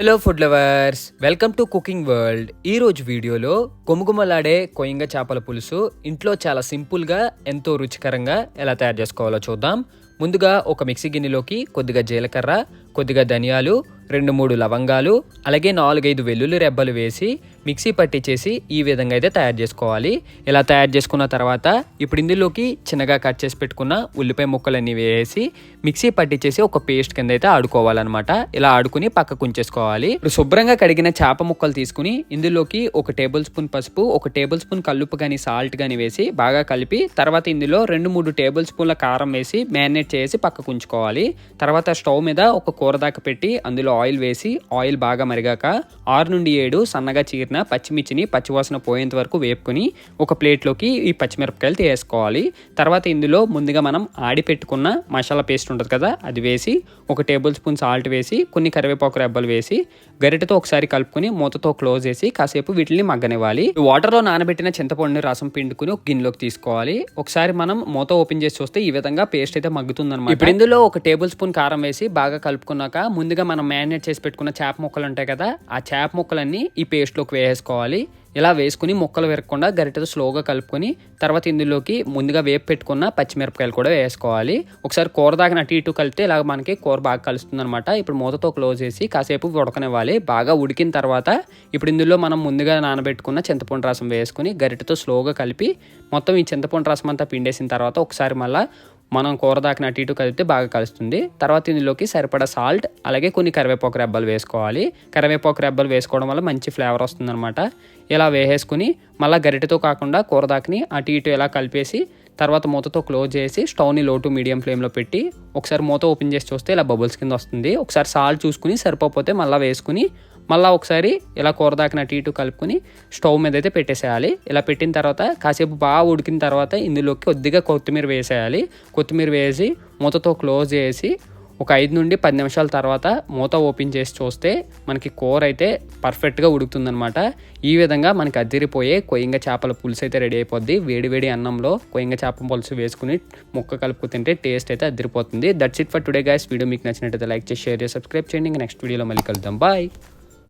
Hello food lovers welcome to cooking world ఈ రోజు వీడియోలో గుమగుమలాడే కొయ్యంగ చేపల పులుసు ఇంట్లో చాలా సింపుల్గా ఎంతో రుచికరంగా ఎలా తయారు చేసుకోవాలో చూద్దాం. ముందుగా ఒక మిక్సీ గిన్నెలోకి కొద్దిగా జీలకర్ర కొద్దిగా ధనియాలు రెండు మూడు లవంగాలు అలాగే నాలుగైదు వెల్లుల్లి రెబ్బలు వేసి మిక్సీ పట్టించేసి ఈ విధంగా అయితే తయారు చేసుకోవాలి. ఇలా తయారు చేసుకున్న తర్వాత ఇప్పుడు ఇందులోకి చిన్నగా కట్ చేసి పెట్టుకున్న ఉల్లిపాయ ముక్కలన్నీ వేసి మిక్సీ పట్టించేసి ఒక పేస్ట్ కింద అయితే ఆడుకోవాలన్నమాట. ఇలా ఆడుకుని పక్కకు ఉంచేసుకోవాలి. ఇప్పుడు శుభ్రంగా కడిగిన చేప ముక్కలు తీసుకుని ఇందులోకి ఒక టేబుల్ స్పూన్ పసుపు ఒక టేబుల్ స్పూన్ కల్లుపు కానీ సాల్ట్ కానీ వేసి బాగా కలిపి తర్వాత ఇందులో రెండు మూడు టేబుల్ స్పూన్ల కారం వేసి మ్యారినేట్ చేసి పక్కకు ఉంచుకోవాలి. తర్వాత స్టవ్ మీద ఒక కూర దాకా పెట్టి అందులో ఆయిల్ వేసి ఆయిల్ బాగా మరిగాక ఆరు నుండి ఏడు సన్నగా చీర పెట్టిన పచ్చిమిర్చిని పచ్చివాసన పోయేంత వరకు వేపుకొని ఒక ప్లేట్లోకి ఈ పచ్చిమిరపకాయలు తీసుకోవాలి తర్వాత ఇందులో ముందుగా మనం ఆడి పెట్టుకున్న మసాలా పేస్ట్ ఉంటుంది కదా అది వేసి ఒక టేబుల్ స్పూన్ సాల్ట్ వేసి కొన్ని కరివేపాకు రెబ్బలు వేసి గరిటెతో ఒకసారి కలుపుకొని మూతతో క్లోజ్ చేసి కాసేపు వీటిని మగ్గనివ్వాలి. వాటర్లో నానబెట్టిన చింతపండుని రసం పిండుకుని ఒక గిన్నెలోకి తీసుకోవాలి. ఒకసారి మనం మూత ఓపెన్ చేసి చూస్తే ఈ విధంగా పేస్ట్ అయితే మగ్గుతుంది అనమాట ఇప్పుడు ఇందులో ఒక టేబుల్ స్పూన్ కారం వేసి బాగా కలుపుకున్నాక ముందుగా మనం మ్యారినేట్ చేసి పెట్టుకున్న చేప ముక్కలు ఉంటాయి కదా ఆ చేప ముక్కలన్నీ ఈ పేస్ట్లోకి వేసుకోవాలి. ఇలా వేసుకుని ముక్కలు విరగకుండా గరిటెతో స్లోగా కలుపుకొని తర్వాత ఇందులోకి ముందుగా వేపు పెట్టుకున్న పచ్చిమిరపకాయలు కూడా వేసుకోవాలి. ఒకసారి కూర దాకా అటు ఇటు కలిపితే ఇలా మనకి కూర బాగా కలుస్తుంది అనమాట ఇప్పుడు మూతతో క్లోజ్ చేసి కాసేపు ఉడకనివ్వాలి. బాగా ఉడికిన తర్వాత ఇప్పుడు ఇందులో మనం ముందుగా నానబెట్టుకున్న చింతపండు రసం వేసుకుని గరిటెతో స్లోగా కలిపి మొత్తం ఈ చింతపండు రసం అంతా పిండేసిన తర్వాత ఒకసారి మళ్ళీ మనం కూర దాకిన అటు ఇటు కలిపితే బాగా కలుస్తుంది. తర్వాత ఇందులోకి సరిపడా సాల్ట్ అలాగే కొన్ని కరివేపాకు రెబ్బలు వేసుకోవాలి. కరివేపాకు రెబ్బలు వేసుకోవడం వల్ల మంచి ఫ్లేవర్ వస్తుందన్నమాట. ఇలా వేసేసుకుని మళ్ళీ గరిటెతో కాకుండా కూర దాకిని అటు ఇటు ఇలా కలిపేసి తర్వాత మూతతో క్లోజ్ చేసి స్టవ్ని లో టు మీడియం ఫ్లేమ్లో పెట్టి ఒకసారి మూత ఓపెన్ చేసి చూస్తే ఇలా బబుల్స్ కింద వస్తుంది. ఒకసారి సాల్ట్ చూసుకుని సరిపోతే మళ్ళీ వేసుకుని మళ్ళీ ఒకసారి ఇలా కూర దాకిన అటు ఇటు కలుపుకొని స్టవ్ మీద అయితే పెట్టేసేయాలి. ఇలా పెట్టిన తర్వాత కాసేపు బాగా ఉడికిన తర్వాత ఇందులోకి కొద్దిగా కొత్తిమీర వేసేయాలి. కొత్తిమీర వేసి మూతతో క్లోజ్ చేసి ఒక ఐదు నుండి పది నిమిషాల తర్వాత మూత ఓపెన్ చేసి చూస్తే మనకి కూర అయితే పర్ఫెక్ట్గా ఉడుకుతుందనమాట ఈ విధంగా మనకి అదిరిపోయే కొయ్యంగ చేపల పులుసు అయితే రెడీ అయిపోద్ది. వేడి వేడి అన్నంలో కొయ్యంగ చేపల పులుసు వేసుకుని ముక్క కలుపు తింటే టేస్ట్ అయితే అదిరిపోతుంది. That's it for today guys video మీకు నచ్చినట్టయితే లైక్ చేసి షేర్ చేసి సబ్స్క్రైబ్ చేయండి. ఇంకా నెక్స్ట్ వీడియోలో మళ్ళీ కలుద్దాం. బాయ్